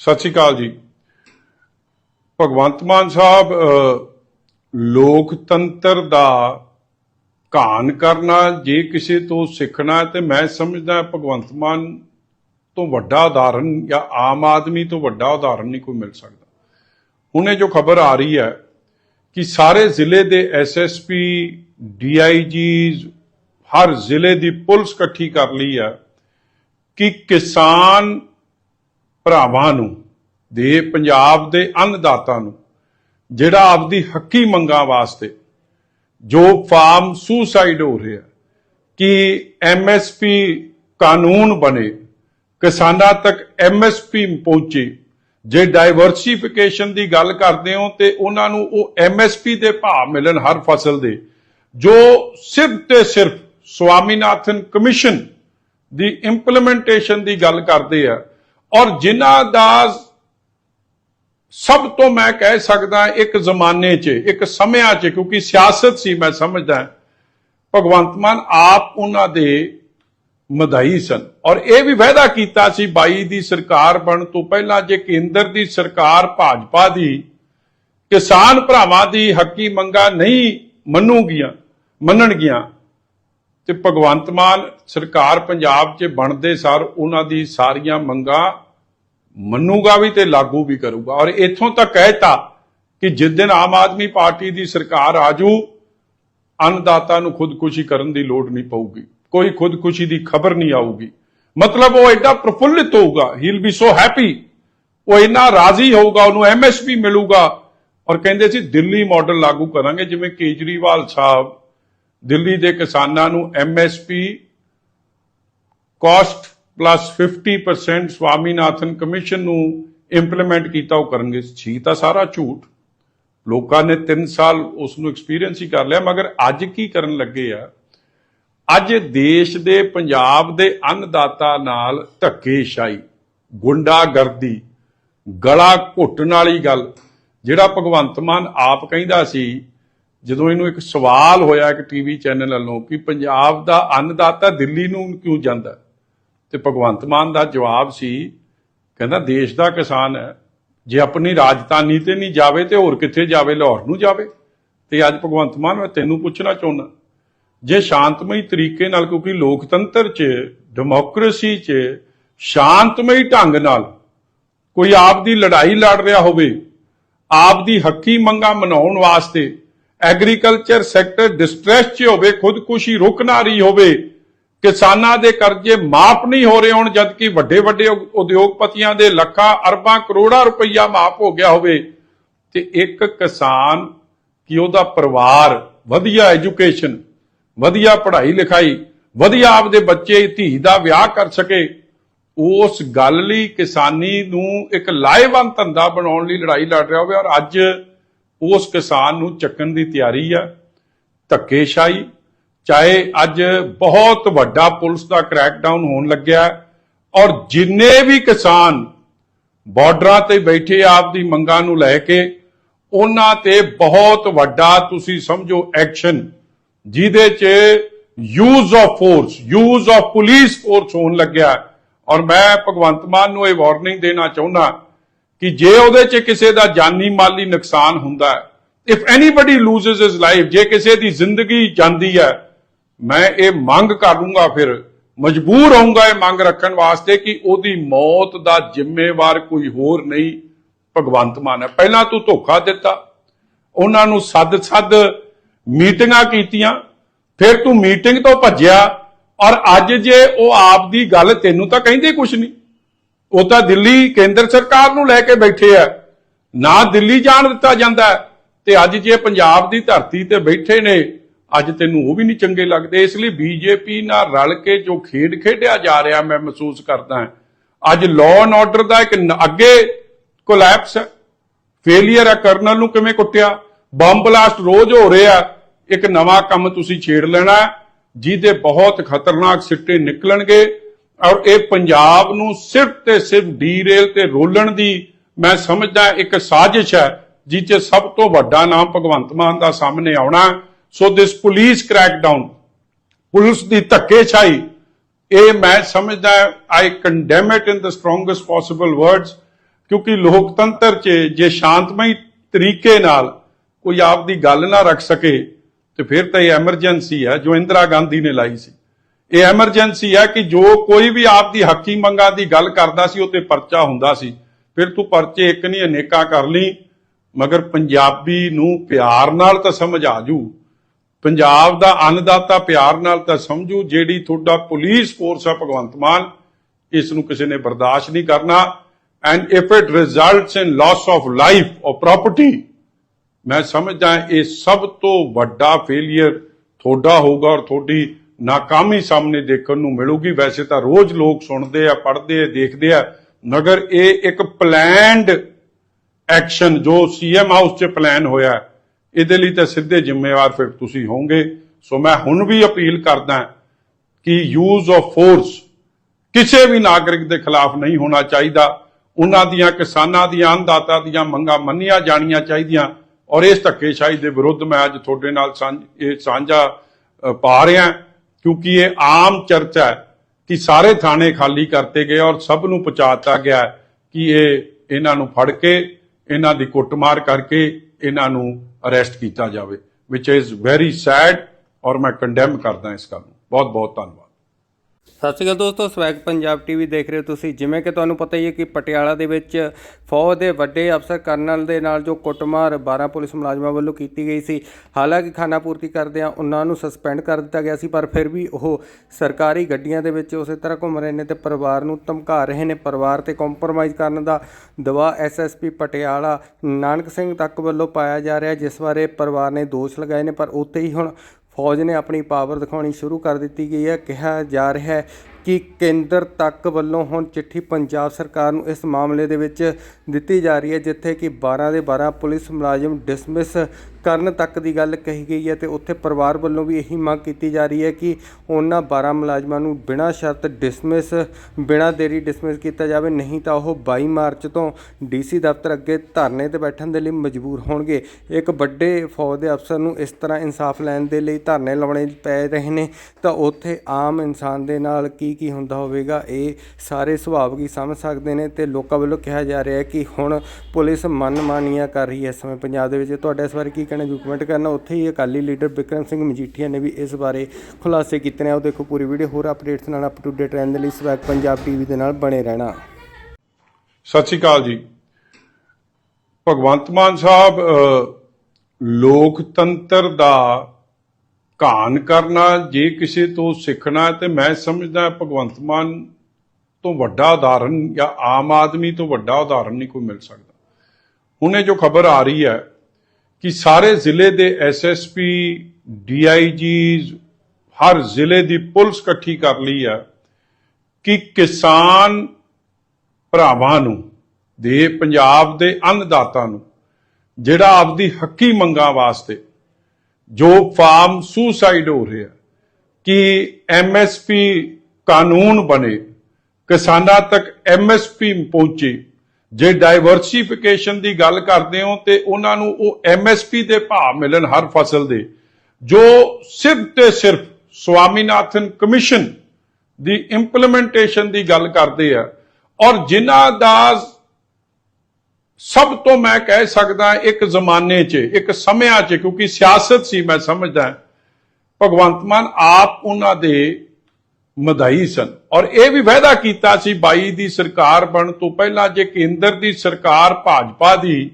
ਸਤਿ ਸ਼੍ਰੀ ਅਕਾਲ ਜੀ। ਭਗਵੰਤ ਮਾਨ ਸਾਹਿਬ ਲੋਕਤੰਤਰ ਦਾ ਘਾਣ ਕਰਨਾ, ਜੇ ਕਿਸੇ ਤੋਂ ਸਿੱਖਣਾ ਹੈ ਤੇ ਮੈਂ ਸਮਝਦਾ ਭਗਵੰਤ ਮਾਨ ਤੋਂ ਵੱਡਾ ਉਦਾਹਰਨ ਜਾਂ ਆਮ ਆਦਮੀ ਤੋਂ ਵੱਡਾ ਉਦਾਹਰਨ ਨਹੀਂ ਕੋਈ ਮਿਲ ਸਕਦਾ। ਹੁਣੇ ਜੋ ਖਬਰ ਆ ਰਹੀ ਹੈ ਕਿ ਸਾਰੇ ਜ਼ਿਲ੍ਹੇ ਦੇ ਐਸਐਸਪੀ ਡੀਆਈਜੀਜ਼ ਹਰ ਜ਼ਿਲ੍ਹੇ ਦੀ ਪੁਲਿਸ ਇਕੱਠੀ ਕਰ ਲਈ ਹੈ ਕਿ ਕਿਸਾਨ ਭਰਾਵਾਂ ਨੂੰ, ਦੇ ਪੰਜਾਬ ਦੇ ਅੰਨਦਾਤਾ ਨੂੰ, ਜਿਹੜਾ ਆਪਦੀ ਹੱਕੀ ਮੰਗਾਂ ਵਾਸਤੇ ਜੋ ਫਾਰਮ ਸੁਸਾਈਡ ਹੋ ਰਿਹਾ, ਕਿ ਐਮਐਸਪੀ ਕਾਨੂੰਨ ਬਣੇ, ਕਿਸਾਨਾਂ ਤੱਕ ਐਮਐਸਪੀ ਪਹੁੰਚੇ, ਜੇ ਡਾਈਵਰਸਿਫਿਕੇਸ਼ਨ ਦੀ ਗੱਲ ਕਰਦੇ ਹੋ ਤੇ ਉਹਨਾਂ ਨੂੰ ਉਹ ਐਮਐਸਪੀ ਦੇ ਭਾਅ ਮਿਲਣ ਹਰ ਫਸਲ ਦੇ, ਜੋ ਸਿਰਫ ਤੇ ਸਿਰਫ ਸਵਾਮੀਨਾਥਨ ਕਮਿਸ਼ਨ ਦੀ ਇੰਪਲੀਮੈਂਟੇਸ਼ਨ ਦੀ ਗੱਲ ਕਰਦੇ ਆ ਔਰ ਜਿਨ੍ਹਾਂ ਦਾ ਸਭ ਤੋਂ ਮੈਂ ਕਹਿ ਸਕਦਾ ਇੱਕ ਜ਼ਮਾਨੇ 'ਚ, ਇੱਕ ਸਮਿਆਂ 'ਚ, ਕਿਉਂਕਿ ਸਿਆਸਤ ਸੀ, ਮੈਂ ਸਮਝਦਾ ਭਗਵੰਤ ਮਾਨ ਆਪ ਉਹਨਾਂ ਦੇ ਮਧਾਈ ਸਨ। ਔਰ ਇਹ ਵੀ ਵਾਅਦਾ ਕੀਤਾ ਸੀ 22 ਦੀ ਸਰਕਾਰ ਬਣ ਤੋਂ ਪਹਿਲਾਂ ਜੇ ਕੇਂਦਰ ਦੀ ਸਰਕਾਰ ਭਾਜਪਾ ਦੀ, ਕਿਸਾਨ ਭਰਾਵਾਂ ਦੀ ਹੱਕੀ ਮੰਗਾ ਨਹੀਂ ਮੰਨੂਗੀਆਂ, ਮੰਨਣਗੀਆਂ ਤੇ ਭਗਵੰਤ ਮਾਨ ਸਰਕਾਰ ਪੰਜਾਬ 'ਚ ਬਣਦੇ ਸਾਰ ਉਹਨਾਂ ਦੀ ਸਾਰੀਆਂ ਮੰਗਾਂ ਮੰਨੂਗਾ ਵੀ ਤੇ ਲਾਗੂ ਵੀ ਕਰੂਗਾ। ਔਰ ਇੱਥੋਂ ਤੱਕ ਕਹਿਤਾ ਕਿ ਜਿਸ ਦਿਨ ਆਮ ਆਦਮੀ ਪਾਰਟੀ ਦੀ ਸਰਕਾਰ ਆਜੂ, ਅੰਨਦਾਤਾ ਨੂੰ ਖੁਦਕੁਸ਼ੀ ਕਰਨ ਦੀ ਲੋੜ ਨਹੀਂ ਪਊਗੀ। ਕੋਈ ਖੁਦਕੁਸ਼ੀ ਦੀ ਖਬਰ ਨਹੀਂ ਆਊਗੀ। ਮਤਲਬ ਉਹ ਐਡਾ ਪ੍ਰਫੁੱਲਿਤ ਹੋਊਗਾ he will be so happy ਉਹ ਇੰਨਾ ਰਾਜ਼ੀ ਹੋਊਗਾ, ਉਹਨੂੰ ਐਮਐਸਪੀ ਮਿਲੂਗਾ। ਔਰ ਕਹਿੰਦੇ ਸੀ, ਦਿੱਲੀ ਮਾਡਲ ਲਾਗੂ ਕਰਾਂਗੇ, ਜਿਵੇਂ ਕੇਜਰੀਵਾਲ ਸਾਹਿਬ ਦਿੱਲੀ ਦੇ ਕਿਸਾਨਾਂ ਨੂੰ MSP cost plus 50% Swaminathan commission ਨੂੰ ਇੰਪਲੀਮੈਂਟ ਕੀਤਾ, ਉਹ ਕਰਨਗੇ। ਸੀ ਤਾਂ ਸਾਰਾ ਝੂਠ। ਲੋਕਾਂ ਨੇ 3 ਸਾਲ ਉਸ ਨੂੰ ਐਕਸਪੀਰੀਅੰਸ ਹੀ ਕਰ ਲਿਆ, ਮਗਰ ਅੱਜ ਕੀ ਕਰਨ ਲੱਗੇ ਆ? ਅੱਜ ਦੇਸ਼ ਦੇ, ਪੰਜਾਬ ਦੇ ਅੰਨਦਾਤਾ ਨਾਲ ਧੱਕੇਸ਼ਾਹੀ, ਗੁੰਡਾਗਰਦੀ, ਗਲਾ ਘੁੱਟਣ ਵਾਲੀ ਗੱਲ, ਜਿਹੜਾ ਭਗਵੰਤ ਮਾਨ ਆਪ ਕਹਿੰਦਾ ਸੀ ਜਦੋਂ ਇਹਨੂੰ ਇੱਕ ਸਵਾਲ ਹੋਇਆ ਇੱਕ ਟੀਵੀ ਚੈਨਲ ਵੱਲੋਂ ਕਿ ਪੰਜਾਬ ਦਾ ਅੰਨਦਾਤਾ ਦਿੱਲੀ ਨੂੰ ਕਿਉਂ ਜਾਂਦਾ? ਤੇ ਭਗਵੰਤ ਮਾਨ ਦਾ ਜਵਾਬ ਸੀ, ਕਹਿੰਦਾ ਦੇਸ਼ ਦਾ ਕਿਸਾਨ ਹੈ। ਜੇ ਆਪਣੀ ਰਾਜਧਾਨੀ ਤੇ ਨਹੀਂ ਜਾਵੇ ਤੇ ਹੋਰ ਕਿੱਥੇ ਜਾਵੇ? ਲਾਹੌਰ ਨੂੰ ਜਾਵੇ। ਤੇ ਅੱਜ ਭਗਵੰਤ ਮਾਨ, ਮੈਂ ਤੈਨੂੰ ਪੁੱਛਣਾ ਚਾਹੁੰਦਾ, ਜੇ ਸ਼ਾਂਤਮਈ ਤਰੀਕੇ ਨਾਲ, ਕਿਉਂਕਿ ਲੋਕਤੰਤਰ 'ਚ ਡੈਮੋਕ੍ਰੇਸੀ 'ਚ, ਸ਼ਾਂਤਮਈ ਢੰਗ ਨਾਲ ਕੋਈ ਆਪ ਦੀ ਲੜਾਈ ਲੜ ਰਿਹਾ ਹੋਵੇ ਆਪ ਦੀ ਹੱਕੀ ਮੰਗਾਂ ਮਨਾਉਣ ਵਾਸਤੇ ਐਗਰੀਕਲਚਰ ਸੈਕਟਰ ਡਿਸਟ੍ਰੈਸ 'ਚ ਹੋਵੇ, ਖੁਦਕੁਸ਼ੀ ਰੁਕ ਨਾ ਰਹੀ ਹੋਵੇ, ਕਿਸਾਨਾਂ ਦੇ ਕਰਜ਼ੇ ਮਾਫ ਨਹੀਂ ਹੋ ਰਹੇ ਹੋਣ, ਜਦਕਿ ਵੱਡੇ ਵੱਡੇ ਉਦਯੋਗਪਤੀਆਂ ਦੇ ਲੱਖਾਂ, ਅਰਬਾਂ, ਕਰੋੜਾਂ ਰੁਪਈਆ ਮਾਫ ਹੋ ਗਿਆ ਹੋਵੇ, ਤੇ ਇੱਕ ਕਿਸਾਨ ਕਿ ਉਹਦਾ ਪਰਿਵਾਰ, ਵਧੀਆ ਐਜੂਕੇਸ਼ਨ, ਵਧੀਆ ਪੜ੍ਹਾਈ ਲਿਖਾਈ, ਵਧੀਆ ਆਪਦੇ ਬੱਚੇ, ਧੀ ਦਾ ਵਿਆਹ ਕਰ ਸਕੇ, ਉਸ ਗੱਲ ਲਈ ਕਿਸਾਨੀ ਨੂੰ ਇੱਕ ਲਾਹੇਵੰਦ ਧੰਦਾ ਬਣਾਉਣ ਲਈ ਲੜਾਈ ਲੜ ਰਿਹਾ ਹੋਵੇ। ਔਰ ਅੱਜ ਉਸ ਕਿਸਾਨ ਨੂੰ ਚੱਕਣ ਦੀ ਤਿਆਰੀ ਆ, ਧੱਕੇਸ਼ਾਹੀ, ਚਾਹੇ ਅੱਜ ਬਹੁਤ ਵੱਡਾ ਪੁਲਿਸ ਦਾ ਕ੍ਰੈਕਡਾਊਨ ਹੋਣ ਲੱਗਿਆ ਔਰ ਜਿੰਨੇ ਵੀ ਕਿਸਾਨ ਬਾਰਡਰਾਂ ਤੇ ਬੈਠੇ ਆਪ ਦੀ ਮੰਗਾਂ ਨੂੰ ਲੈ ਕੇ, ਉਹਨਾਂ ਤੇ ਬਹੁਤ ਵੱਡਾ ਤੁਸੀਂ ਸਮਝੋ ਐਕਸ਼ਨ ਜਿਹਦੇ 'ਚ use of force use of police force ਹੋਣ ਲੱਗਿਆ ਔਰ ਮੈਂ ਭਗਵੰਤ ਮਾਨ ਨੂੰ ਇਹ ਵਾਰਨਿੰਗ ਦੇਣਾ ਚਾਹੁੰਦਾ ਕਿ ਜੇ ਉਹਦੇ 'ਚ ਕਿਸੇ ਦਾ ਜਾਨੀ ਮਾਲੀ ਨੁਕਸਾਨ ਹੁੰਦਾ ਹੈ if anybody loses his life ਜੇ ਕਿਸੇ ਦੀ ਜ਼ਿੰਦਗੀ ਜਾਂਦੀ ਹੈ, ਮੈਂ ਇਹ ਮੰਗ ਕਰ ਲੂੰਗਾ ਫਿਰ, ਮਜਬੂਰ ਹੋਊਂਗਾ ਇਹ ਮੰਗ ਰੱਖਣ ਵਾਸਤੇ ਕਿ ਉਹਦੀ ਮੌਤ ਦਾ ਜ਼ਿੰਮੇਵਾਰ ਕੋਈ ਹੋਰ ਨਹੀਂ, ਭਗਵੰਤ ਮਾਨ ਹੈ। ਪਹਿਲਾਂ ਤੂੰ ਧੋਖਾ ਦਿੱਤਾ, ਉਹਨਾਂ ਨੂੰ ਸੱਦ ਸੱਦ ਮੀਟਿੰਗਾਂ ਕੀਤੀਆਂ, ਫਿਰ ਤੂੰ ਮੀਟਿੰਗ ਤੋਂ ਭੱਜਿਆ, ਔਰ ਅੱਜ ਜੇ ਉਹ ਆਪ ਦੀ ਗੱਲ ਤੈਨੂੰ ਤਾਂ ਕਹਿੰਦੇ ਕੁਛ ਨਹੀਂ। ਉਹ ਤਾਂ ਦਿੱਲੀ ਕੇਂਦਰ ਸਰਕਾਰ ਨੂੰ ਲੈ ਕੇ ਬੈਠੇ ਆ। ਨਾ ਦਿੱਲੀ ਜਾਣ ਦਿੱਤਾ ਜਾਂਦਾ ਤੇ ਅੱਜ ਜੇ ਪੰਜਾਬ ਦੀ ਧਰਤੀ ਤੇ ਬੈਠੇ ਨੇ, ਅੱਜ ਤੈਨੂੰ ਉਹ ਵੀ ਨਹੀਂ ਚੰਗੇ ਲੱਗਦੇ। ਇਸ ਲਈ ਬੀਜੇਪੀ ਨਾਲ ਰਲ ਕੇ ਜੋ ਖੇਡ ਖੇਡਿਆ ਜਾ ਰਿਹਾ, ਮੈਂ ਮਹਿਸੂਸ ਕਰਦਾ ਅੱਜ ਲਾਅ ਐਂਡ ਆਰਡਰ ਦਾ ਇੱਕ ਅੱਗੇ ਕੋਲੈਪਸ ਹੈ। ਫੇਲਿਅਰ ਹੈ ਕਰਨਲ ਨੂੰ ਕਿਵੇਂ ਕੁੱਟਿਆ? ਬੰਬ ਬਲਾਸਟ ਰੋਜ਼ ਹੋ ਰਿਹਾ। ਇੱਕ ਨਵਾਂ ਕੰਮ ਤੁਸੀਂ ਛੇੜ ਲੈਣਾ ਜਿਹਦੇ ਬਹੁਤ ਖਤਰਨਾਕ ਸਿੱਟੇ ਨਿਕਲਣਗੇ। ਔਰ ਇਹ ਪੰਜਾਬ ਨੂੰ ਸਿਰਫ ਤੇ ਸਿਰਫ ਡੀਰੇਲ ਤੇ ਰੋਲਣ ਦੀ ਮੈਂ ਸਮਝਦਾ ਇੱਕ ਸਾਜ਼ਿਸ਼ ਹੈ ਜਿਹ 'ਚ ਸਭ ਤੋਂ ਵੱਡਾ ਨਾਮ ਭਗਵੰਤ ਮਾਨ ਦਾ ਸਾਹਮਣੇ ਆਉਣਾ। So this police crackdown police ਦੀ ਧੱਕੇਸ਼ਾਹੀ, ਇਹ ਮੈਂ ਸਮਝਦਾ I condemn it in the strongest possible words ਕਿਉਂਕਿ ਲੋਕਤੰਤਰ 'ਚ ਜੇ ਸ਼ਾਂਤਮਈ ਤਰੀਕੇ ਨਾਲ ਕੋਈ ਆਪ ਦੀ ਗੱਲ ਨਾ ਰੱਖ ਸਕੇ, ਤੇ ਫਿਰ ਤਾਂ ਇਹ ਐਮਰਜੈਂਸੀ ਹੈ, ਜੋ ਇੰਦਰਾ ਗਾਂਧੀ ਨੇ ਲਾਈ ਸੀ। ਇਹ ਐਮਰਜੈਂਸੀ ਹੈ ਕਿ ਜੋ ਕੋਈ ਵੀ ਆਪ ਦੀ ਹੱਕੀ ਮੰਗਾਂ ਦੀ ਗੱਲ ਕਰਦਾ ਸੀ ਉਹ ਤੇ ਪਰਚਾ ਹੁੰਦਾ ਸੀ। ਫਿਰ ਤੂੰ ਪਰਚੇ ਇੱਕ ਨਹੀਂ, ਅਨੇਕਾਂ ਕਰ ਲਈ, ਮਗਰ ਪੰਜਾਬੀ ਨੂੰ ਪਿਆਰ ਨਾਲ ਤਾਂ ਸਮਝਾ ਜੂ। ਪੰਜਾਬ ਦਾ ਅੰਨਦਾਤਾ ਪਿਆਰ ਨਾਲ ਤਾਂ ਸਮਝੂ, ਜਿਹੜੀ ਤੁਹਾਡਾ ਪੁਲਿਸ ਫੋਰਸ ਹੈ ਭਗਵੰਤ ਮਾਨ, ਇਸ ਨੂੰ ਕਿਸੇ ਨੇ ਬਰਦਾਸ਼ਤ ਨਹੀਂ ਕਰਨਾ। And if it results in loss of life ਔਰ ਪ੍ਰਾਪਰਟੀ ਮੈਂ ਸਮਝਦਾ ਇਹ ਸਭ ਤੋਂ ਵੱਡਾ ਫੇਲਿਅਰ ਤੁਹਾਡਾ ਹੋਊਗਾ ਔਰ ਤੁਹਾਡੀ ਨਾਕਾਮੀ ਸਾਹਮਣੇ ਦੇਖਣ ਨੂੰ ਮਿਲੂਗੀ। ਵੈਸੇ ਤਾਂ ਰੋਜ਼ ਲੋਕ ਸੁਣਦੇ ਆ, ਪੜ੍ਹਦੇ ਆ, ਦੇਖਦੇ ਆ, ਮਗਰ ਇਹ ਇੱਕ ਪਲੈਨਡ ਐਕਸ਼ਨ ਜੋ ਸੀਐਮ ਹਾਊਸ 'ਚ ਪਲਾਨ ਹੋਇਆ ਇਹਦੇ ਲਈ ਤਾਂ ਸਿੱਧੇ ਜ਼ਿੰਮੇਵਾਰ ਫਿਰ ਤੁਸੀਂ ਹੋਵੋਗੇ। ਸੋ ਮੈਂ ਹੁਣ ਵੀ ਅਪੀਲ ਕਰਦਾ ਕਿ ਯੂਜ਼ ਆਫ ਫੋਰਸ ਕਿਸੇ ਵੀ ਨਾਗਰਿਕ ਦੇ ਖਿਲਾਫ ਨਹੀਂ ਹੋਣਾ ਚਾਹੀਦਾ। ਉਹਨਾਂ ਦੀਆਂ, ਕਿਸਾਨਾਂ ਦੀਆਂ, ਅੰਨਦਾਤਾ ਦੀਆਂ ਮੰਗਾਂ ਮੰਨੀਆਂ ਜਾਣੀਆਂ ਚਾਹੀਦੀਆਂ। ਔਰ ਇਸ ਧੱਕੇਸ਼ਾਹੀ ਦੇ ਵਿਰੁੱਧ ਮੈਂ ਅੱਜ ਤੁਹਾਡੇ ਨਾਲ ਸਾਂਝ, ਇਹ ਸਾਂਝਾ ਪਾ ਰਿਹਾ ਕਿਉਂਕਿ ਇਹ ਆਮ ਚਰਚਾ ਹੈ ਕਿ ਸਾਰੇ ਥਾਣੇ ਖਾਲੀ ਕਰਤੇ ਗਏ ਔਰ ਸਭ ਨੂੰ ਪਹੁੰਚਾਤਾ ਗਿਆ ਕਿ ਇਹ ਇਹਨਾਂ ਨੂੰ ਫੜ ਕੇ, ਇਹਨਾਂ ਦੀ ਕੁੱਟਮਾਰ ਕਰਕੇ ਇਹਨਾਂ ਨੂੰ ਅਰੈਸਟ ਕੀਤਾ ਜਾਵੇ ਵਿਚ ਇਜ਼ ਵੈਰੀ ਸੈਡ ਔਰ ਮੈਂ ਕੰਡੈਮ ਕਰਦਾ ਇਸ ਗੱਲ ਨੂੰ। ਬਹੁਤ ਬਹੁਤ ਧੰਨਵਾਦ। ਸਤਿ ਸ਼੍ਰੀ ਅਕਾਲ ਦੋਸਤੋ, ਸਵੈਗ ਪੰਜਾਬ ਟੀਵੀ ਦੇਖ ਰਹੇ ਹੋ ਤੁਸੀਂ। ਜਿਵੇਂ ਕਿ ਤੁਹਾਨੂੰ ਪਤਾ ਹੀ ਹੈ ਕਿ ਪਟਿਆਲਾ ਦੇ ਵਿੱਚ ਫੌਜ ਦੇ ਵੱਡੇ ਅਫਸਰ ਕਰਨਲ ਦੇ ਨਾਲ ਜੋ ਕੁੱਟਮਾਰ 12 ਪੁਲਿਸ ਮੁਲਾਜ਼ਮਾਂ ਵੱਲੋਂ ਕੀਤੀ ਗਈ ਸੀ, ਹਾਲਾਂਕਿ ਖਾਨਾ ਪੂਰਤੀ ਕਰਦਿਆਂ ਉਹਨਾਂ ਨੂੰ ਸਸਪੈਂਡ ਕਰ ਦਿੱਤਾ ਗਿਆ ਸੀ, ਪਰ ਫਿਰ ਵੀ ਉਹ ਸਰਕਾਰੀ ਗੱਡੀਆਂ ਦੇ ਵਿੱਚ ਉਸੇ ਤਰ੍ਹਾਂ ਘੁੰਮ ਰਹੇ ਨੇ ਤੇ ਪਰਿਵਾਰ ਨੂੰ ਧਮਕਾ ਰਹੇ ਨੇ। ਪਰਿਵਾਰ ਤੇ ਕੰਪਰੋਮਾਈਜ਼ ਕਰਨ ਦਾ ਦਵਾ ਐਸਐਸਪੀ ਪਟਿਆਲਾ ਨਾਨਕ ਸਿੰਘ ਤੱਕ ਵੱਲੋਂ ਪਾਇਆ ਜਾ ਰਿਹਾ, ਜਿਸ ਬਾਰੇ ਪਰਿਵਾਰ ਨੇ ਦੋਸ਼ ਲਗਾਏ ਨੇ, ਪਰ ਉੱਥੇ ਹੀ ਹੁਣ ਫੌਜ ਨੇ ਆਪਣੀ ਪਾਵਰ ਦਿਖਾਉਣੀ ਸ਼ੁਰੂ ਕਰ ਦਿੱਤੀ ਗਈ ਹੈ। ਕਿਹਾ ਜਾ ਰਿਹਾ ਹੈ ਕਿ ਕੇਂਦਰ ਤੱਕ ਵੱਲੋਂ ਹੁਣ ਚਿੱਠੀ ਪੰਜਾਬ ਸਰਕਾਰ ਨੂੰ ਇਸ ਮਾਮਲੇ ਦੇ ਵਿੱਚ ਦਿੱਤੀ ਜਾ ਰਹੀ ਹੈ, ਜਿੱਥੇ ਕਿ 12 ਦੇ 12 ਪੁਲਿਸ ਮੁਲਾਜ਼ਮ ਡਿਸਮਿਸ ਕਰਨ ਤੱਕ ਦੀ ਗੱਲ ਕਹੀ ਗਈ ਹੈ ਤੇ ਉੱਥੇ ਪਰਿਵਾਰ ਵੱਲੋਂ ਵੀ ਇਹੀ ਮੰਗ ਕੀਤੀ ਜਾ ਰਹੀ ਹੈ ਕਿ ਉਹਨਾਂ 12 ਮੁਲਾਜ਼ਮਾਂ ਨੂੰ ਬਿਨਾਂ ਸ਼ਰਤ ਡਿਸਮਿਸ ਬਿਨਾਂ ਦੇਰੀ ਡਿਸਮਿਸ ਕੀਤਾ ਜਾਵੇ, ਨਹੀਂ ਤਾਂ ਉਹ 22 ਮਾਰਚ ਤੋਂ ਡੀਸੀ ਦਫ਼ਤਰ ਅੱਗੇ ਧਰਨੇ ਤੇ ਬੈਠਣ ਦੇ ਲਈ ਮਜਬੂਰ ਹੋਣਗੇ। ਇੱਕ ਵੱਡੇ ਫੌਜ ਦੇ ਅਫਸਰ ਨੂੰ ਇਸ ਤਰ੍ਹਾਂ ਇਨਸਾਫ ਲੈਣ ਦੇ ਲਈ ਧਰਨੇ ਲਾਉਣੇ ਪੈ ਰਹੇ ਨੇ, ਤਾਂ ਉੱਥੇ ਆਮ ਇਨਸਾਨ ਦੇ ਨਾਲ ਕੀ ਕੀ ਹੁੰਦਾ ਹੋਵੇਗਾ, ਇਹ ਸਾਰੇ ਸੁਭਾਵਿਕ ਹੀ ਸਮਝ ਸਕਦੇ ਨੇ ਤੇ ਲੋਕਾਂ ਵੱਲੋਂ ਕਿਹਾ ਜਾ ਰਿਹਾ ਹੈ ਕਿ ਹੁਣ ਪੁਲਿਸ ਮਨਮਾਨੀਆਂ ਕਰ ਰਹੀ ਹੈ ਇਸ ਸਮੇਂ ਪੰਜਾਬ ਦੇ ਵਿੱਚ। ਤੁਹਾਡਾ ਇਸ ਬਾਰੇ ਕੀ ਕਹਿਣਾ ਜੂ ਕਮੈਂਟ ਕਰਨਾ, ਉੱਥੇ ਹੀ ਅਕਾਲੀ ਲੀਡਰ ਬਿਕਰਮ ਸਿੰਘ ਮਜੀਠੀਆ ਨੇ ਵੀ ਇਸ ਬਾਰੇ ਖੁਲਾਸੇ ਕੀਤੇ ਨੇ। ਉਹ ਦੇਖੋ ਪੂਰੀ ਵੀਡੀਓ ਹੋਰ ਅਪਡੇਟਸ ਨਾਲ ਅਪ ਟੂ ਡੇਟ ਰਹਿਣ ਦੇ ਲਈ ਸਵੈਗ ਪੰਜਾਬ ਟੀਵੀ ਦੇ ਨਾਲ ਬਣੇ ਰਹਿਣਾ। ਸਤਿ ਸ਼੍ਰੀ ਅਕਾਲ ਜੀ। ਭਗਵੰਤ ਮਾਨ ਸਾਹਿਬ ਲੋਕਤੰਤਰ ਦਾ ਘਾਣ ਕਰਨਾ, ਜੇ ਕਿਸੇ ਤੋਂ ਸਿੱਖਣਾ ਤੇ ਮੈਂ ਸਮਝਦਾ ਭਗਵੰਤ ਮਾਨ ਤੋਂ ਵੱਡਾ ਉਦਾਹਰਨ ਜਾਂ ਆਮ ਆਦਮੀ ਤੋਂ ਵੱਡਾ ਉਦਾਹਰਨ ਨਹੀਂ ਕੋਈ ਮਿਲ ਸਕਦਾ। ਹੁਣੇ ਜੋ ਖਬਰ ਆ ਰਹੀ ਹੈ ਕਿ ਸਾਰੇ ਜ਼ਿਲ੍ਹੇ ਦੇ ਐਸਐਸਪੀ ਡੀਆਈਜੀਜ਼ ਹਰ ਜ਼ਿਲ੍ਹੇ ਦੀ ਪੁਲਿਸ ਇਕੱਠੀ ਕਰ ਲਈ ਆ ਕਿ ਕਿਸਾਨ ਭਰਾਵਾਂ ਨੂੰ, ਦੇ ਪੰਜਾਬ ਦੇ ਅੰਨਦਾਤਾ ਨੂੰ, ਜਿਹੜਾ ਆਪਦੀ ਹੱਕੀ ਮੰਗਾਂ ਵਾਸਤੇ ਜੋ ਫਾਰਮ ਸੁਸਾਈਡ ਹੋ ਰਿਹਾ, ਕਿ ਐਮਐਸਪੀ ਕਾਨੂੰਨ ਬਣੇ, ਕਿਸਾਨਾਂ ਤੱਕ ਐਮਐਸਪੀ ਪਹੁੰਚੇ ਜੇ ਡਾਈਵਰਸਿਫਿਕੇਸ਼ਨ ਦੀ ਗੱਲ ਕਰਦੇ ਹੋ ਤੇ ਉਹਨਾਂ ਨੂੰ ਉਹ ਐਮਐਸਪੀ ਦੇ ਭਾਅ ਮਿਲਣ ਹਰ ਫਸਲ ਦੇ, ਜੋ ਸਿਰਫ ਤੇ ਸਿਰਫ ਸਵਾਮੀਨਾਥਨ ਕਮਿਸ਼ਨ ਦੀ ਇੰਪਲੀਮੈਂਟੇਸ਼ਨ ਦੀ ਗੱਲ ਕਰਦੇ ਆ, ਔਰ ਜਿਨ੍ਹਾਂ ਦਾ ਸਭ ਤੋਂ ਮੈਂ ਕਹਿ ਸਕਦਾ ਇੱਕ ਜ਼ਮਾਨੇ 'ਚ, ਇੱਕ ਸਮਿਆਂ 'ਚ, ਕਿਉਂਕਿ ਸਿਆਸਤ ਸੀ, ਮੈਂ ਸਮਝਦਾ, ਭਗਵੰਤ ਮਾਨ ਆਪ ਉਹਨਾਂ ਦੇ ਮਧਾਈ ਸਨ। ਔਰ ਇਹ ਵੀ ਵਾਅਦਾ ਕੀਤਾ ਸੀ 22 ਦੀ ਸਰਕਾਰ ਬਣ ਤੋਂ ਪਹਿਲਾਂ ਜੇ ਕੇਂਦਰ ਦੀ ਸਰਕਾਰ ਭਾਜਪਾ ਦੀ,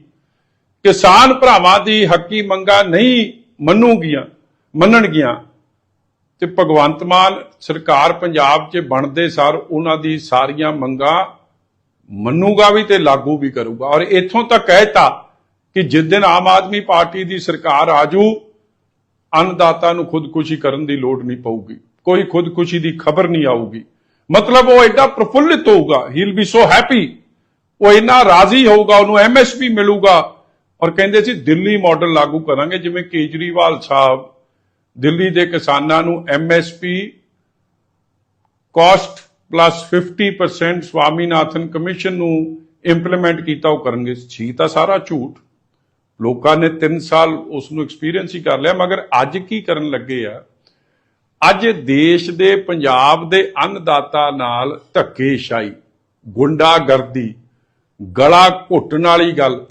ਕਿਸਾਨ ਭਰਾਵਾਂ ਦੀ ਹੱਕੀ ਮੰਗਾਂ ਨਹੀਂ ਮੰਨੂਗੀਆਂ, ਮੰਨਣਗੀਆਂ, ਤੇ ਭਗਵੰਤ ਮਾਨ ਸਰਕਾਰ ਪੰਜਾਬ 'ਚ ਬਣਦੇ ਸਾਰ ਉਹਨਾਂ ਦੀ ਸਾਰੀਆਂ ਮੰਗਾਂ ਮੰਨੂਗਾ ਵੀ ਤੇ ਲਾਗੂ ਵੀ ਕਰੂਗਾ। ਔਰ ਇੱਥੋਂ ਤੱਕ ਕਹਿਤਾ ਕਿ ਜਿਸ ਦਿਨ ਆਮ ਆਦਮੀ ਪਾਰਟੀ ਦੀ ਸਰਕਾਰ ਆਜੂ ਅੰਨਦਾਤਾ ਨੂੰ ਖੁਦਕੁਸ਼ੀ ਕਰਨ ਦੀ ਲੋੜ ਨਹੀਂ ਪਊਗੀ। ਕੋਈ ਖੁਦਕੁਸ਼ੀ ਦੀ ਖਬਰ ਨਹੀਂ ਆਊਗੀ। ਮਤਲਬ ਉਹ ਐਡਾ ਪ੍ਰਫੁੱਲਿਤ ਹੋਊਗਾ he will be so happy ਉਹ ਇੰਨਾ ਰਾਜ਼ੀ ਹੋਊਗਾ, ਉਹਨੂੰ ਐਮਐਸਪੀ ਮਿਲੂਗਾ। ਔਰ ਕਹਿੰਦੇ ਸੀ, ਦਿੱਲੀ ਮਾਡਲ ਲਾਗੂ ਕਰਾਂਗੇ, ਜਿਵੇਂ ਕੇਜਰੀਵਾਲ ਸਾਹਿਬ, ਦਿੱਲੀ ਦੇ ਕਿਸਾਨਾਂ ਨੂੰ MSP cost plus 50% Swaminathan commission ਨੂੰ ਇੰਪਲੀਮੈਂਟ ਕੀਤਾ, ਉਹ ਕਰਨਗੇ। ਸੀ ਤਾਂ ਸਾਰਾ ਝੂਠ। ਲੋਕਾਂ ਨੇ 3 ਸਾਲ ਉਸ ਨੂੰ ਐਕਸਪੀਰੀਅੰਸ ਹੀ ਕਰ ਲਿਆ, ਮਗਰ ਅੱਜ ਕੀ ਕਰਨ ਲੱਗੇ ਆ? ਅੱਜ ਦੇਸ਼ ਦੇ ਪੰਜਾਬ ਦੇ ਅੰਨਦਾਤਾ ਨਾਲ ਧੱਕੇਸ਼ਾਹੀ, ਗੁੰਡਾਗਰਦੀ, ਗਲਾ ਘੁੱਟਣ ਵਾਲੀ ਗੱਲ,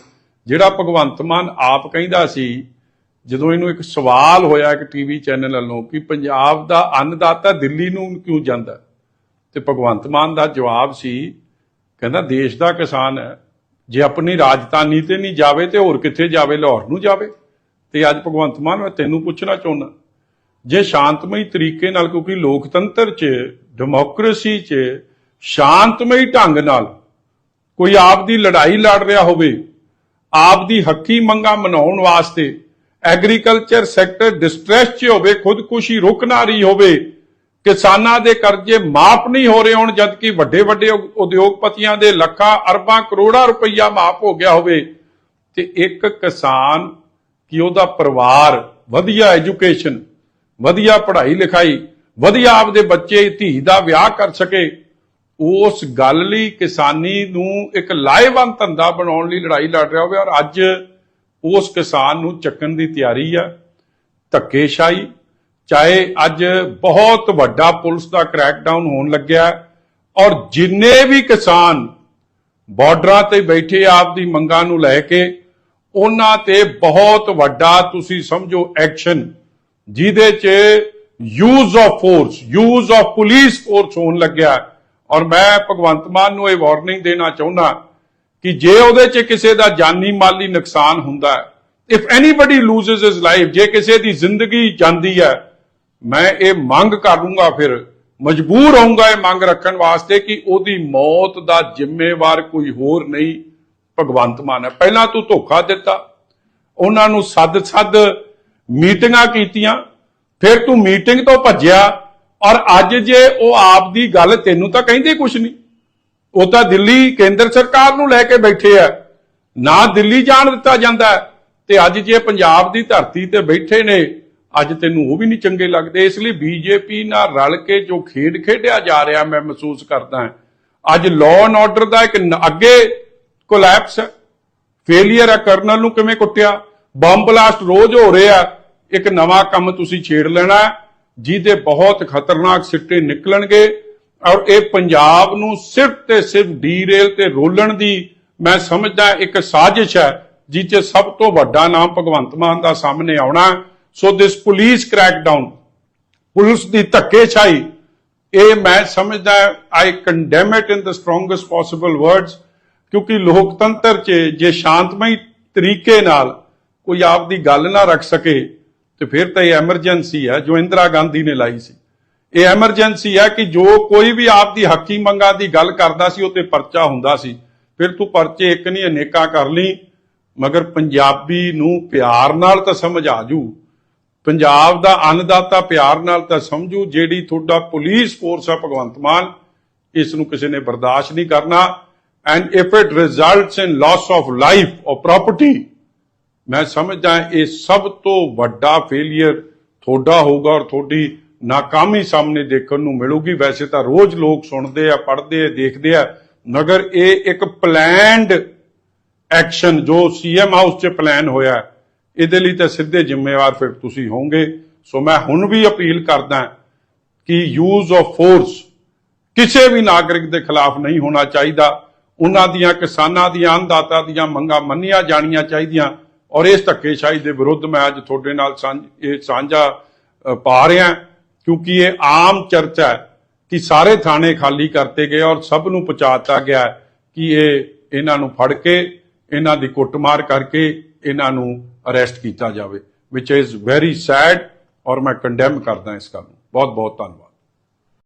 ਜਿਹੜਾ ਭਗਵੰਤ ਮਾਨ ਆਪ ਕਹਿੰਦਾ ਸੀ, ਜਦੋਂ ਇਹਨੂੰ ਇੱਕ ਸਵਾਲ ਹੋਇਆ ਇੱਕ ਟੀਵੀ ਚੈਨਲ ਵੱਲੋਂ ਕਿ ਪੰਜਾਬ ਦਾ ਅੰਨਦਾਤਾ ਦਿੱਲੀ ਨੂੰ ਕਿਉਂ ਜਾਂਦਾ? ਤੇ ਭਗਵੰਤ ਮਾਨ ਦਾ ਜਵਾਬ ਸੀ, ਕਹਿੰਦਾ ਦੇਸ਼ ਦਾ ਕਿਸਾਨ ਹੈ, ਜੇ ਆਪਣੀ ਰਾਜਧਾਨੀ ਤੇ ਨਹੀਂ ਜਾਵੇ ਤੇ ਹੋਰ ਕਿੱਥੇ ਜਾਵੇ, ਲਾਹੌਰ ਨੂੰ ਜਾਵੇ। ਤੇ ਅੱਜ ਭਗਵੰਤ ਮਾਨ, ਮੈਂ ਤੈਨੂੰ ਪੁੱਛਣਾ ਚਾਹੁੰਦਾ ਜੇ ਸ਼ਾਂਤਮਈ ਤਰੀਕੇ ਨਾਲ, ਕਿਉਂਕਿ ਲੋਕਤੰਤਰ 'ਚ ਡੈਮੋਕ੍ਰੇਸੀ 'ਚ, ਸ਼ਾਂਤਮਈ ਢੰਗ ਨਾਲ ਕੋਈ ਆਪ ਦੀ ਲੜਾਈ ਲੜ ਰਿਹਾ ਹੋਵੇ ਆਪ ਦੀ ਹੱਕੀ ਮੰਗਾਂ ਮਨਾਉਣ ਵਾਸਤੇ ਐਗਰੀਕਲਚਰ ਸੈਕਟਰ ਡਿਸਟ੍ਰੈਸ 'ਚ ਹੋਵੇ, ਖੁਦਕੁਸ਼ੀ ਰੁਕ ਨਾ ਰਹੀ ਹੋਵੇ, ਕਿਸਾਨਾਂ ਦੇ ਕਰਜ਼ੇ ਮਾਫ ਨਹੀਂ ਹੋ ਰਹੇ ਹੋਣ, ਜਦਕਿ ਵੱਡੇ ਵੱਡੇ ਉਦਯੋਗਪਤੀਆਂ ਦੇ ਲੱਖਾਂ, ਅਰਬਾਂ, ਕਰੋੜਾਂ ਰੁਪਈਆ ਮਾਫ ਹੋ ਗਿਆ ਹੋਵੇ, ਤੇ ਇੱਕ ਕਿਸਾਨ, ਕਿ ਉਹਦਾ ਪਰਿਵਾਰ, ਵਧੀਆ ਐਜੂਕੇਸ਼ਨ ਵਧੀਆ ਪੜ੍ਹਾਈ ਲਿਖਾਈ, ਵਧੀਆ ਆਪਦੇ ਬੱਚੇ, ਧੀ ਦਾ ਵਿਆਹ ਕਰ ਸਕੇ, ਉਸ ਗੱਲ ਲਈ ਕਿਸਾਨੀ ਨੂੰ ਇੱਕ ਲਾਹੇਵੰਦ ਧੰਦਾ ਬਣਾਉਣ ਲਈ ਲੜਾਈ ਲੜ ਰਿਹਾ ਹੋਵੇ। ਔਰ ਅੱਜ ਉਸ ਕਿਸਾਨ ਨੂੰ ਚੱਕਣ ਦੀ ਤਿਆਰੀ ਆ, ਧੱਕੇਸ਼ਾਹੀ, ਚਾਹੇ ਅੱਜ ਬਹੁਤ ਵੱਡਾ ਪੁਲਿਸ ਦਾ ਕ੍ਰੈਕਡਾਊਨ ਹੋਣ ਲੱਗਿਆ ਔਰ ਜਿੰਨੇ ਵੀ ਕਿਸਾਨ ਬਾਰਡਰਾਂ ਤੇ ਬੈਠੇ ਆਪ ਦੀ ਮੰਗਾਂ ਨੂੰ ਲੈ ਕੇ, ਉਹਨਾਂ ਤੇ ਬਹੁਤ ਵੱਡਾ ਤੁਸੀਂ ਸਮਝੋ ਐਕਸ਼ਨ ਜਿਹਦੇ 'ਚ use of force use of police force ਹੋਣ ਲੱਗਿਆ। ਔਰ ਮੈਂ ਭਗਵੰਤ ਮਾਨ ਨੂੰ ਇਹ ਵਾਰਨਿੰਗ ਦੇਣਾ ਚਾਹੁੰਦਾ ਕਿ ਜੇ ਉਹਦੇ 'ਚ ਕਿਸੇ ਦਾ ਜਾਨੀ ਮਾਲੀ ਨੁਕਸਾਨ ਹੁੰਦਾ if anybody loses his life ਜੇ ਕਿਸੇ ਦੀ ਜ਼ਿੰਦਗੀ ਜਾਂਦੀ ਹੈ, ਮੈਂ ਇਹ ਮੰਗ ਕਰੂੰਗਾ ਫਿਰ, ਮਜਬੂਰ ਹੋਊਂਗਾ ਇਹ ਮੰਗ ਰੱਖਣ ਵਾਸਤੇ ਕਿ ਉਹਦੀ ਮੌਤ ਦਾ ਜ਼ਿੰਮੇਵਾਰ ਕੋਈ ਹੋਰ ਨਹੀਂ ਭਗਵੰਤ ਮਾਨ ਹੈ। ਪਹਿਲਾਂ ਤੂੰ ਧੋਖਾ ਦਿੱਤਾ, ਉਹਨਾਂ ਨੂੰ ਸੱਦ ਸੱਦ ਮੀਟਿੰਗਾਂ ਕੀਤੀਆਂ, ਫਿਰ ਤੂੰ ਮੀਟਿੰਗ ਤੋਂ ਭੱਜਿਆ ਔਰ ਅੱਜ ਜੇ ਉਹ ਆਪ ਦੀ ਗੱਲ ਤੈਨੂੰ ਤਾਂ ਕਹਿੰਦੇ ਕੁਛ ਨਹੀਂ। ਉਹ ਤਾਂ ਦਿੱਲੀ ਕੇਂਦਰ ਸਰਕਾਰ ਨੂੰ ਲੈ ਕੇ ਬੈਠੇ ਆ। ਨਾ ਦਿੱਲੀ ਜਾਣ ਦਿੱਤਾ ਜਾਂਦਾ ਤੇ ਅੱਜ ਜੇ ਪੰਜਾਬ ਦੀ ਧਰਤੀ ਤੇ ਬੈਠੇ ਨੇ, ਅੱਜ ਤੈਨੂੰ ਉਹ ਵੀ ਨਹੀਂ ਚੰਗੇ ਲੱਗਦੇ। ਇਸ ਲਈ ਬੀਜੇਪੀ ਨਾਲ ਰਲ ਕੇ ਜੋ ਖੇਡ ਖੇਡਿਆ ਜਾ ਰਿਹਾ ਮੈਂ ਮਹਿਸੂਸ ਕਰਦਾ ਹਾਂ। ਅੱਜ ਲਾਅ ਐਂਡ ਆਰਡਰ ਦਾ ਇੱਕ ਅੱਗੇ ਕੋਲੈਪਸ ਹੈ ਫੇਲਿਅਰ ਹੈ ਕਰਨਲ ਨੂੰ ਕਿਵੇਂ ਕੁੱਟਿਆ? ਬੰਬ ਬਲਾਸਟ ਰੋਜ਼ ਹੋ ਰਹੇ ਆ ਇੱਕ ਨਵਾਂ ਕੰਮ ਤੁਸੀਂ ਛੇੜ ਲੈਣਾ ਜਿਹਦੇ ਬਹੁਤ ਖਤਰਨਾਕ ਸਿੱਟੇ ਨਿਕਲਣਗੇ। ਔਰ ਇਹ ਪੰਜਾਬ ਨੂੰ ਸਿਰਫ ਤੇ ਸਿਰਫ ਡੀਰੇਲ ਤੇ ਰੋਲਣ ਦੀ ਮੈਂ ਸਮਝਦਾ ਇੱਕ ਸਾਜ਼ਿਸ਼ ਹੈ ਜਿਸ ਸਭ ਤੋਂ ਵੱਡਾ ਨਾਮ ਭਗਵੰਤ ਮਾਨ ਦਾ ਸਾਹਮਣੇ ਆਉਣਾ so this police crackdown police ਦੀ ਧੱਕੇਸ਼ਾਹੀ, ਇਹ ਮੈਂ ਸਮਝਦਾ I condemn it in the strongest possible words ਕਿਉਂਕਿ ਲੋਕਤੰਤਰ 'ਚ ਜੇ ਸ਼ਾਂਤਮਈ ਤਰੀਕੇ ਨਾਲ ਕੋਈ ਆਪ ਦੀ ਗੱਲ ਨਾ ਰੱਖ ਸਕੇ ਤੇ ਫਿਰ ਤਾਂ ਇਹ ਐਮਰਜੈਂਸੀ ਹੈ ਜੋ ਇੰਦਰਾ ਗਾਂਧੀ ਨੇ ਲਾਈ ਸੀ। ਇਹ ਐਮਰਜੈਂਸੀ ਹੈ ਕਿ ਜੋ ਕੋਈ ਵੀ ਆਪ ਦੀ ਹੱਕੀ ਮੰਗਾਂ ਦੀ ਗੱਲ ਕਰਦਾ ਸੀ ਉਹ ਤੇ ਪਰਚਾ ਹੁੰਦਾ ਸੀ। ਫਿਰ ਤੂੰ ਪਰਚੇ ਇੱਕ ਨਹੀਂ, ਅਨੇਕਾਂ ਕਰ ਲਈ, ਮਗਰ ਪੰਜਾਬੀ ਨੂੰ ਪਿਆਰ ਨਾਲ ਤਾਂ ਸਮਝ ਆ ਜੂ। ਪੰਜਾਬ ਦਾ ਅੰਨਦਾਤਾ ਪਿਆਰ ਨਾਲ ਤਾਂ ਸਮਝੂ, ਜਿਹੜੀ ਤੁਹਾਡਾ ਪੁਲਿਸ ਫੋਰਸ ਹੈ ਭਗਵੰਤ ਮਾਨ, ਇਸ ਨੂੰ ਕਿਸੇ ਨੇ ਬਰਦਾਸ਼ਤ ਨਹੀਂ ਕਰਨਾ। And if it results in loss of life ਔਰ ਪ੍ਰੋਪਰਟੀ ਮੈਂ ਸਮਝਦਾ ਇਹ ਸਭ ਤੋਂ ਵੱਡਾ ਫੇਲਿਅਰ ਤੁਹਾਡਾ ਹੋਊਗਾ ਔਰ ਤੁਹਾਡੀ ਨਾਕਾਮੀ ਸਾਹਮਣੇ ਦੇਖਣ ਨੂੰ ਮਿਲੂਗੀ। ਵੈਸੇ ਤਾਂ ਰੋਜ਼ ਲੋਕ ਸੁਣਦੇ ਆ, ਪੜ੍ਹਦੇ ਆ, ਦੇਖਦੇ ਆ, ਮਗਰ ਇਹ ਇੱਕ ਪਲੈਨਡ ਐਕਸ਼ਨ ਜੋ ਸੀਐਮ ਹਾਊਸ 'ਚ ਪਲਾਨ ਹੋਇਆ ਇਹਦੇ ਲਈ ਤਾਂ ਸਿੱਧੇ ਜ਼ਿੰਮੇਵਾਰ ਫਿਰ ਤੁਸੀਂ ਹੋਵੋਗੇ। ਸੋ ਮੈਂ ਹੁਣ ਵੀ ਅਪੀਲ ਕਰਦਾ ਕਿ ਯੂਜ਼ ਆਫ ਫੋਰਸ ਕਿਸੇ ਵੀ ਨਾਗਰਿਕ ਦੇ ਖਿਲਾਫ ਨਹੀਂ ਹੋਣਾ ਚਾਹੀਦਾ। ਉਹਨਾਂ ਦੀਆਂ ਕਿਸਾਨਾਂ ਦੀਆਂ, ਅੰਨਦਾਤਾ ਦੀਆਂ ਮੰਗਾਂ ਮੰਨੀਆਂ ਜਾਣੀਆਂ ਚਾਹੀਦੀਆਂ। ਔਰ ਇਸ ਧੱਕੇਸ਼ਾਹੀ ਦੇ ਵਿਰੁੱਧ ਮੈਂ ਅੱਜ ਤੁਹਾਡੇ ਨਾਲ ਸਾਂਝ, ਇਹ ਸਾਂਝਾ ਪਾ ਰਿਹਾ ਕਿਉਂਕਿ ਇਹ ਆਮ ਚਰਚਾ ਹੈ ਕਿ ਸਾਰੇ ਥਾਣੇ ਖਾਲੀ ਕਰਤੇ ਗਏ ਔਰ ਸਭ ਨੂੰ ਪਹੁੰਚਾਤਾ ਗਿਆ ਕਿ ਇਹ, ਇਹਨਾਂ ਨੂੰ ਫੜ ਕੇ, ਇਹਨਾਂ ਦੀ ਕੁੱਟਮਾਰ ਕਰਕੇ ਇਹਨਾਂ ਨੂੰ ਅਰੈਸਟ ਕੀਤਾ ਜਾਵੇ ਵਿਚ ਇਜ਼ ਵੈਰੀ ਸੈਡ ਔਰ ਮੈਂ ਕੰਡੈਮ ਕਰਦਾ ਇਸ ਗੱਲ ਨੂੰ। ਬਹੁਤ ਬਹੁਤ ਧੰਨਵਾਦ।